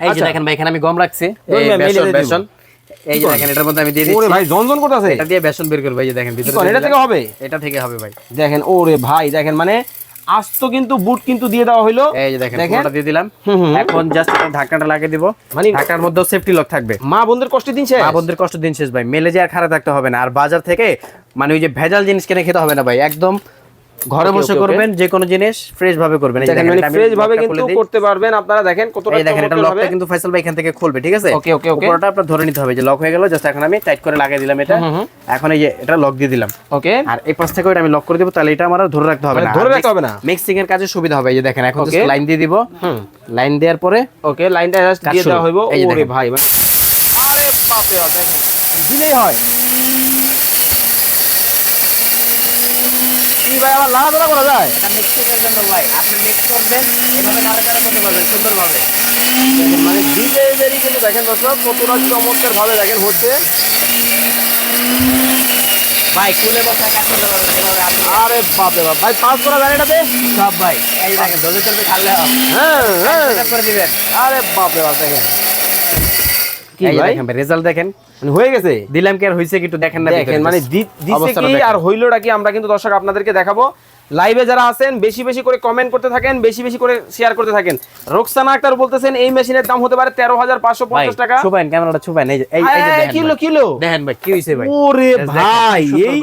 এই যে আচ্ছা। দেখেন ভাই এখানে আমি গম রাখছি। বেসন এই যে দেখেন এটার মধ্যে আমি দিয়ে ওরে দিচ্ছি। ভাই জনজন করতেছে এটা দিয়ে বেসন বের করব এই যে দেখেন ভিতরে এটা থেকে হবে? এটা থেকে হবে ভাই। দেখেন ওরে ভাই দেখেন মানে আস্ত কিন্তু বুট কিন্তু দিয়ে দেওয়া হইল। এই যে দেখেন পুরোটা দিয়ে দিলাম। এখন জাস্ট ঢাকনাটা লাগিয়ে দিব। মানে- ঢাকনার মধ্যেও সেফটি লক থাকবে। মা বন্ধুর কষ্ট দিন শেষ? মা বোনদের কষ্ট দিন শেষ ভাই। মেলে যে আর খারাপ থাকতে হবে না। আর বাজার থেকে মানে ওই যে ভেজাল জিনিস কিনে খেতে হবে না ভাই। একদম ঘরে বসে. করবেন যে কোনো জিনিস ফ্রেশ ভাবে করবেন। এই দেখেন দেখেন, মানে ফ্রেশ ভাবে কিন্তু করতে পারবেন। আপনারা দেখেন কতটা এই দেখেন এটা লকটা কিন্তু ফয়সাল ভাই এখান থেকে খুলবে ঠিক আছে? Okay, okay, okay. উপরটা আপনার ধরে নিতে হবে যে লক হয়ে গেল জাস্ট এখন আমি টাইট করে লাগিয়ে দিলাম এটা। এখন এই যে এটা লক দিয়ে দিলাম। ওকে আর এই পাশ থেকে ওটা আমি লক করে দিব তাহলে এটা আমার ধরে রাখতে হবে মানে না। ধরে রাখতে হবে না? মিক্সিং এর কাজে সুবিধা হবে এই যে দেখেন এখন Okay. লাইন দিয়ে দিব। হুম। লাইন দেওয়ার পরে ওকে লাইনটা জাস্ট দিয়ে দেওয়া হইব। ওরে ভাই মানে আরে বাপ রে বাপ দেখেন দিলেই হয়। কি ভাই আবার লাড়াচাড়া করা যায়? এটা মিক্সিং জন্য ভাই আপনি মিক্স করবেন এভাবে নাড়াচাড়া করতে পারবেন সুন্দরভাবে। মানে দিলে বেরি কিন্তু দেখেন দর্শক কতটা চমৎকার দেখেন হচ্ছে। ভাই খুলে বসে কাজ করতে পারবেন এভাবে আপনি আরে বাপ ভাই পাস করা যায় এটাতে? সব ভাই এই দেখেন দলে চলবে খালে হ্যাঁ হ্যাঁ। করে দিবেন। আরে বাপ বাপ দেখেন। কি ভাই? রেজাল্ট দেখেন। মানে হয়ে গেছে? দিলাম কি আর হইছে কি একটু দেখেন না দেখেন মানে দিছে কি আর হইলোটা কি আমরা কিন্তু দর্শক আপনাদেরকে দেখাবো। লাইভে যারা আছেন বেশি বেশি করে কমেন্ট করতে থাকেন বেশি বেশি করে শেয়ার করতে থাকেন। রোকসানা আক্তার বলতেছেন এই মেশিনের দাম হতে পারে তেরো হাজার পাঁচশো পঞ্চাশ টাকা। ছুপাইন ক্যামেরাটা ছুপাইন। এই কিলো কিলো? দেখেন ভাই কি হইছে ভাই? ওরে ভাই এই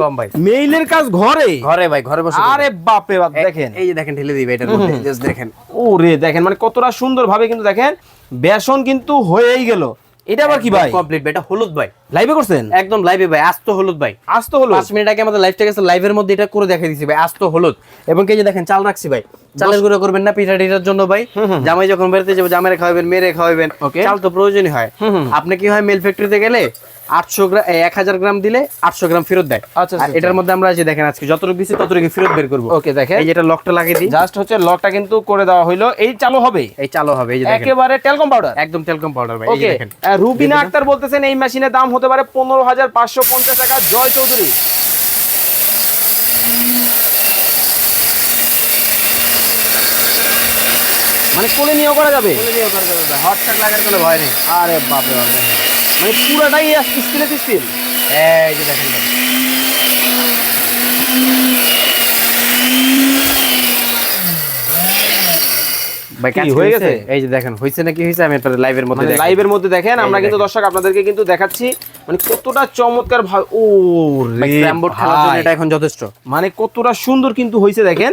মেইলের কাজ ঘরে? ঘরে ভাই ঘরে বসে আরে বাপ দেখেন দেখেন। এই যে দেখেন ঢেলে দিবে এটার মধ্যে দেখেন। ওরে দেখেন মানে কতটা সুন্দর ভাবে কিন্তু দেখেন বেসন কিন্তু হয়েই গেল। এটা আবার কি ভাই? কমপ্লিট ভাই এটা হলুদ ভাই। লাইভে করছেন? একদম লাইভে ভাই আস্ত হলুদ ভাই। আজ তো হলো পাঁচ মিনিট আগে আমাদের লাইভটা গেছে লাইভের মধ্যে এটা করে দেখাই দিছি ভাই আস্ত হলুদ। এবং কে যে দেখেন চাল রাখছি ভাই। চালের গুঁড়ো করবেন না পিঠা টিঠার জন্য ভাই। জামাই যখন বেরোতে যাব জামাইরে খাওয়াবেন মেরে খাওয়াবেন. চাল তো প্রয়োজনই হয়। আপনি কি হয় মেল ফ্যাক্টরিতে গেলে আটশো গ্রাম এক হাজার গ্রাম দিলে আটশো গ্রাম ফেরত দেয়। আচ্ছা, আচ্ছা, এটার মধ্যে আমরা যে দেখেন আজকে যতটুকু দিচ্ছি ততটুকু ফেরত বের করব। ওকে দেখেন। এই যেটা লকটা লাগিয়ে দিই। জাস্ট হচ্ছে লকটা কিন্তু করে দেওয়া এই চালু হবে? এই চালু হবে এই যে একেবারে টেলকম পাউডার একদম পাউডার ভাই ওকে। রুবিনা আক্তার বলতেছেন এই মেশিনের দাম হতে পারে পনেরো হাজার পাঁচশো পঞ্চাশ টাকা। জয় চৌধুরী মানে কোলে নিয়েও করা যাবে হট শাক লাগার কোনো ভয় নেই আরে বাপরে বাপ দেখেন। মানে পুরাটাই স্টিলে স্টিল এই যে দেখেন ভাই। ভাই কি, কাজ হয়ে হয়ে গেছে? গেছে এই যে দেখেন হইছে নাকি হইছে আমি লাইভের মধ্যে মানে। লাইভের মধ্যে দেখেন আমরা কিন্তু দর্শক আপনাদেরকে কিন্তু দেখাচ্ছি মানে কতটা চমৎকার ভাবে ও। এটা এখন যথেষ্ট মানে কতটা সুন্দর কিন্তু হয়েছে দেখেন